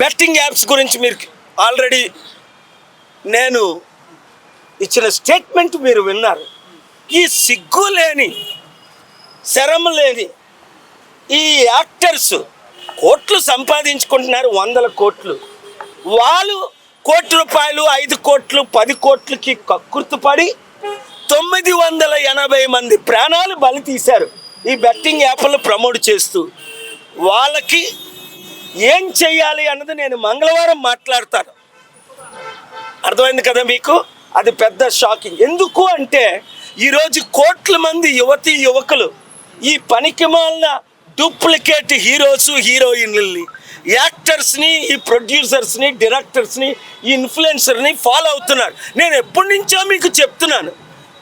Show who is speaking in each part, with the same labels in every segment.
Speaker 1: Betting apps గురించి మీరు already నేను ఇచ్చిన స్టేట్మెంట్ మీరు విన్నారు. ఈ సిగ్గు లేని శరం లేని ఈ యాక్టర్స్ కోట్లు సంపాదించుకుంటున్నారు వందల కోట్లు. వాళ్ళు కోటి రూపాయలు ఐదు కోట్లు పది కోట్లకి కక్కుర్తుపడి తొమ్మిది వందల ఎనభై మంది ప్రాణాలు బలి తీశారు. ఈ బెట్టింగ్ యాప్లు ప్రమోట్ చేస్తూ వాళ్ళకి ఏం చెయ్యాలి అన్నది నేను మంగళవారం మాట్లాడతాను. అర్థమైంది కదా మీకు? అది పెద్ద షాకింగ్. ఎందుకు అంటే ఈరోజు కోట్ల మంది యువతి యువకులు ఈ పనికి మాలిన డూప్లికేట్ హీరోస్ హీరోయిన్లని యాక్టర్స్ని ఈ ప్రొడ్యూసర్స్ని డైరెక్టర్స్ని ఈ ఇన్ఫ్లుయెన్సర్ని ఫాలో అవుతున్నారు. నేను ఎప్పటి నుంచో మీకు చెప్తున్నాను.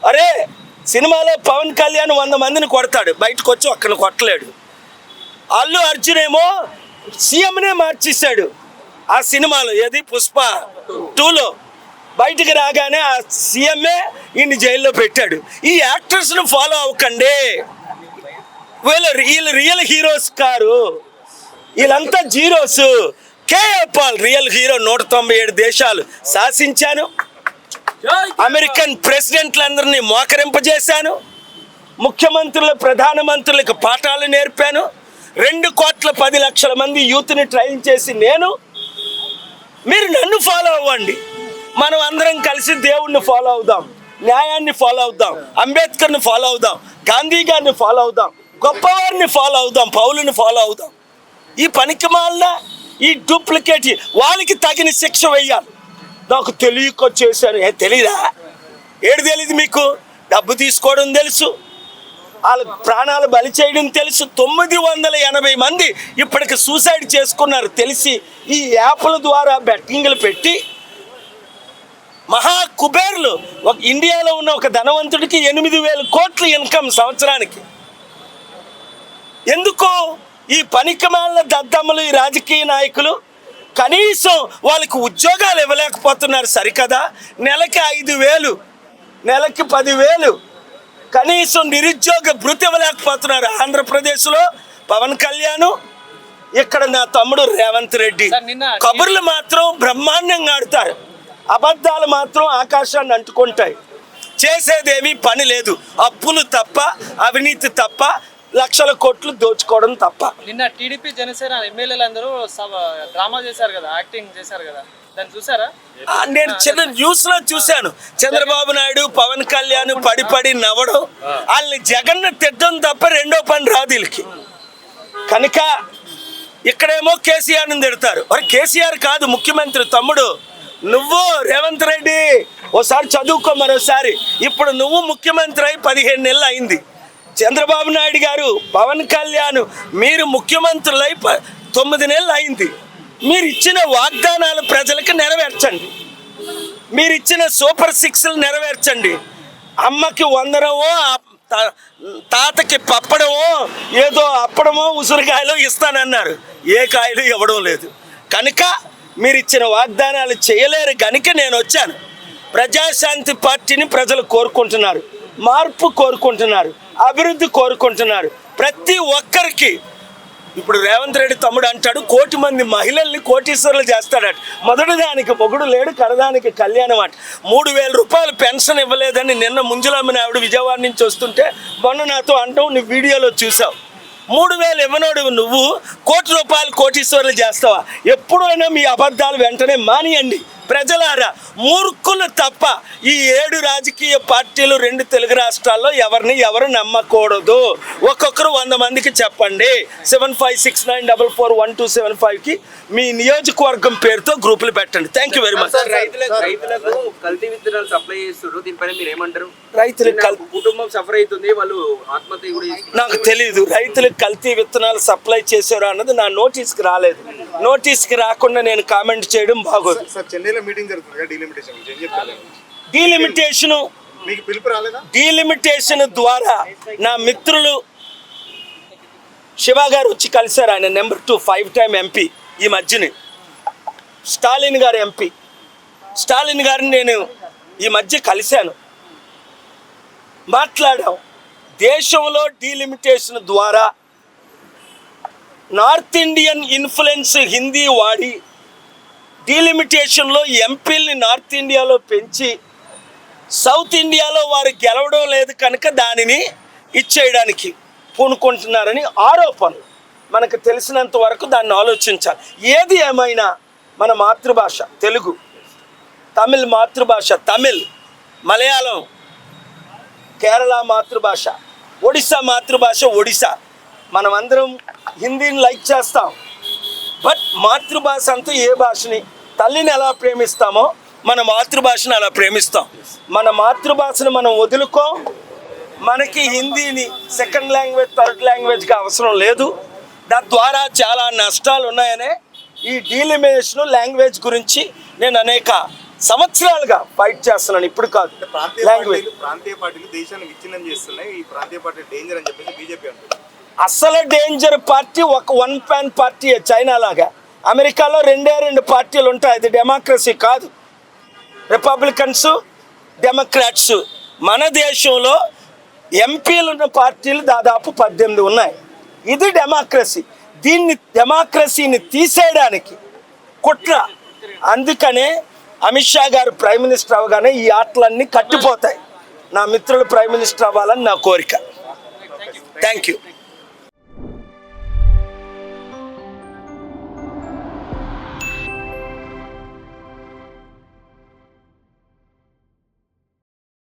Speaker 1: అరే సినిమాలో పవన్ కళ్యాణ్ వంద మందిని కొడతాడు. బయటకు వచ్చి ఒక్కరిని కొట్టలేడు. అల్లు అర్జున్ ఏమో సీఎంనే మార్చేశాడు ఆ సినిమాలో. ఏది? పుష్ప టూలో. బయటికి రాగానే ఆ సీఎంఏ ఈయన్ని జైల్లో పెట్టాడు. ఈ యాక్టర్స్ను ఫాలో అవ్వకండి. వీళ్ళు వీళ్ళు రియల్ హీరోస్ కారు. వీళ్ళంతా zeros. KA Paul real hero నూట తొంభై ఏడు దేశాలు శాసించాను. అమెరికన్ ప్రెసిడెంట్లందరినీ మోకరింపజేశాను. ముఖ్యమంత్రులు ప్రధానమంత్రులకు పాఠాలు నేర్పాను. రెండు కోట్ల పది లక్షల మంది యూత్ని ట్రైన్ చేసి నేను మీరు నన్ను ఫాలో అవ్వండి. మనం అందరం కలిసి దేవుణ్ణి ఫాలో అవుదాం న్యాయాన్ని ఫాలో అవుదాం అంబేద్కర్ని ఫాలో అవుదాం గాంధీ గారిని ఫాలో అవుదాం గొప్పవారిని ఫాలో అవుదాం పౌలుని ఫాలో అవుదాం. ఈ పనికి ఈ డూప్లికేట్ వాళ్ళకి తగిన శిక్ష వేయాలి. నాకు తెలియకొచ్చేసాను ఏ తెలీదా? ఏడు తెలియదు మీకు? డబ్బు తీసుకోవడం తెలుసు. వాళ్ళ ప్రాణాలు బలి చేయడం తెలుసు. తొమ్మిది వందల ఎనభై మంది ఇప్పటికి సూసైడ్ చేసుకున్నారు. తెలిసి ఈ యాప్ల ద్వారా బెట్టింగ్లు పెట్టి మహా కుబేర్లు ఒక ఇండియాలో ఉన్న ఒక ధనవంతుడికి ఎనిమిది వేల కోట్ల ఇన్కమ్ సంవత్సరానికి. ఎందుకు ఈ పనికిమాల దద్దమ్మలు ఈ రాజకీయ నాయకులు కనీసం వాళ్ళకి ఉద్యోగాలు ఇవ్వలేకపోతున్నారు. సరికదా? నెలకి ఐదు వేలు నెలకి పదివేలు కనీసం నిరుద్యోగ భృతి ఇవ్వలేకపోతున్నారు ఆంధ్రప్రదేశ్లో. పవన్ కళ్యాణ్ ఇక్కడ నా తమ్ముడు రేవంత్ రెడ్డి. కబుర్లు మాత్రం బ్రహ్మాండంగా ఆడతారు. అబద్ధాలు మాత్రం ఆకాశాన్ని అంటుకుంటాయి. చేసేదేమీ పని లేదు. అప్పులు తప్ప అవినీతి తప్ప లక్షల కోట్లు దోచుకోవడం తప్ప.
Speaker 2: నిన్న టీడీపీ జనసేన ఎమ్మెల్యేలు అందరూ సభ- డ్రామా చేశారు కదా యాక్టింగ్ చేశారు కదా. దాన్ని చూసారా
Speaker 1: నేను చిన్న న్యూస్లో చూశాను. చంద్రబాబు నాయుడు పవన్ కళ్యాణ్ పడి పడి నవ్వడం వాళ్ళని జగన్ తిట్టడం తప్ప రెండో పని రాదు వీళ్ళకి. కనుక ఇక్కడేమో కేసీఆర్ని తిడతారు. మరి కేసీఆర్ కాదు ముఖ్యమంత్రి తమ్ముడు. నువ్వు రేవంత్ రెడ్డి ఓసారి చదువుకో మరోసారి. ఇప్పుడు నువ్వు ముఖ్యమంత్రి అయి పదిహేను నెలలు అయింది. చంద్రబాబు నాయుడు గారు పవన్ కళ్యాణ్ మీరు ముఖ్యమంత్రులై తొమ్మిది నెలలు అయింది. మీరు ఇచ్చిన వాగ్దానాలు ప్రజలకు నెరవేర్చండి. మీరు ఇచ్చిన సూపర్ సిక్స్లు నెరవేర్చండి. అమ్మకి వందనమో తాతకి పప్పడమో ఏదో అప్పడమో ఉసిరికాయలు ఇస్తానన్నారు. ఏ కాయలు ఇవ్వడం లేదు. కనుక మీరు ఇచ్చిన వాగ్దానాలు చేయలేరు కనుక నేను వచ్చాను. ప్రజాశాంతి పార్టీని ప్రజలు కోరుకుంటున్నారు. మార్పు కోరుకుంటున్నారు. అభివృద్ధి కోరుకుంటున్నారు. ప్రతి ఒక్కరికి ఇప్పుడు రేవంత్ రెడ్డి తమ్ముడు అంటాడు కోటి మంది మహిళల్ని కోటీశ్వరులు చేస్తాడట. మొదటి దానికి మొగుడు లేడు కడదానికి కళ్యాణం అట. మూడు వేల రూపాయలు పెన్షన్ ఇవ్వలేదని నిన్న ముంజలమ్మని ఆవిడ విజయవాడ నుంచి వస్తుంటే మొన్న నాతో అంటావు నీ వీడియోలో చూసావు. మూడు వేలు ఇవ్వనోడు నువ్వు కోటి రూపాయలు కోటీశ్వరులు చేస్తావా? ఎప్పుడైనా మీ అబద్ధాలు వెంటనే మానియండి. ప్రజలారా మూర్ఖులు తప్ప ఈ ఏడు రాజకీయ పార్టీలు రెండు తెలుగు రాష్ట్రాల్లో ఎవరిని ఎవరు నమ్మకూడదు. ఒక్కొక్కరు వంద మందికి చెప్పండి. Seven five six nine double four one two seven ఫైవ్కి మీ నియోజకవర్గం పేరుతో గ్రూపులు పెట్టండి. థ్యాంక్ యూ వెరీ మచ్
Speaker 3: రైతులకు రైతులకు కల్తీ విత్తనాలు సప్లై చేస్తున్నారు దీనిపైన మీరు ఏమంటారు
Speaker 1: రైతులకు కల్
Speaker 3: నిన్న కుటుంబం సఫర్ అవుతుంది. వాళ్ళు ఆత్మహత్య.
Speaker 1: నాకు తెలియదు రైతులకు కల్తీ విత్తనాలు సప్లై చేశారు అన్నది నా నోటీస్కి రాలేదు. నోటీస్కి రాకుండా నేను కామెంట్ చేయడం బాగోదు.
Speaker 4: సార్ చెన్నైలో మీటింగ్ జరుగుతుంది కదా డీలిమిటేషన్
Speaker 1: డీలిమిటేషన్ ద్వారా నా మిత్రులు శివ గారు వచ్చి కలిశారు. ఆయన number two five time MP ఈ మధ్యని. స్టాలిన్ గారు ఎంపీ స్టాలిన్ గారిని నేను ఈ మధ్య కలిశాను. మాట్లాడాం. దేశంలో డీలిమిటేషన్ ద్వారా నార్త్ ఇండియన్ ఇన్ఫ్లుయెన్స్ హిందీ వాడి డీలిమిటేషన్లో ఎంపీల్ని నార్త్ ఇండియాలో పెంచి సౌత్ ఇండియాలో వారు గెలవడం లేదు కనుక దానిని ఇచ్చేయడానికి పూనుకుంటున్నారని ఆరోపణలు. మనకు తెలిసినంత వరకు దాన్ని ఆలోచించాలి. ఏది ఏమైనా మన మాతృభాష తెలుగు తమిళ్ మాతృభాష తమిళ్ మలయాళం కేరళ మాతృభాష ఒడిశా మాతృభాష ఒడిశా. మనమందరం హిందీని లైక్ చేస్తాం. బట్ మాతృభాష అంతా ఏ భాషని తల్లిని ఎలా ప్రేమిస్తామో మన మాతృభాషను అలా ప్రేమిస్తాం. మన మాతృభాషను మనం వదులుకో. మనకి హిందీని సెకండ్ లాంగ్వేజ్ థర్డ్ లాంగ్వేజ్గా అవసరం లేదు. దాని ద్వారా చాలా నష్టాలు ఉన్నాయనే ఈ డీలిమినేషన్ లాంగ్వేజ్ గురించి నేను అనేక సంవత్సరాలుగా ఫైట్ చేస్తున్నాను. ఇప్పుడు కాదు. లాంగ్వేజ్
Speaker 4: పార్టీలు ప్రాంతీయ పార్టీలు దేశాన్ని విచ్ఛిన్నం చేస్తున్నాయి. ఈ ప్రాంతీయ పార్టీ డేంజర్ అని చెప్పేసి బీజేపీ అంటుంది.
Speaker 1: అసలు డేంజర్ పార్టీ ఒక వన్ ప్యాన్ పార్టీ చైనా లాగా. అమెరికాలో రెండే రెండు పార్టీలు ఉంటాయి. అది డెమోక్రసీ కాదు. రిపబ్లికన్స్ డెమోక్రాట్స్ మన దేశంలో ఎంపీలు ఉన్న పార్టీలు దాదాపు పద్దెనిమిది ఉన్నాయి. ఇది డెమోక్రసీ దీన్ని డెమోక్రసీని తీసేయడానికి కుట్ర. అందుకనే అమిత్ షా గారు ప్రైమ్ మినిస్టర్ అవగానే ఈ ఆటలన్నీ కట్టిపోతాయి. నా మిత్రులు ప్రైమ్ మినిస్టర్ అవ్వాలని నా కోరిక. Thank you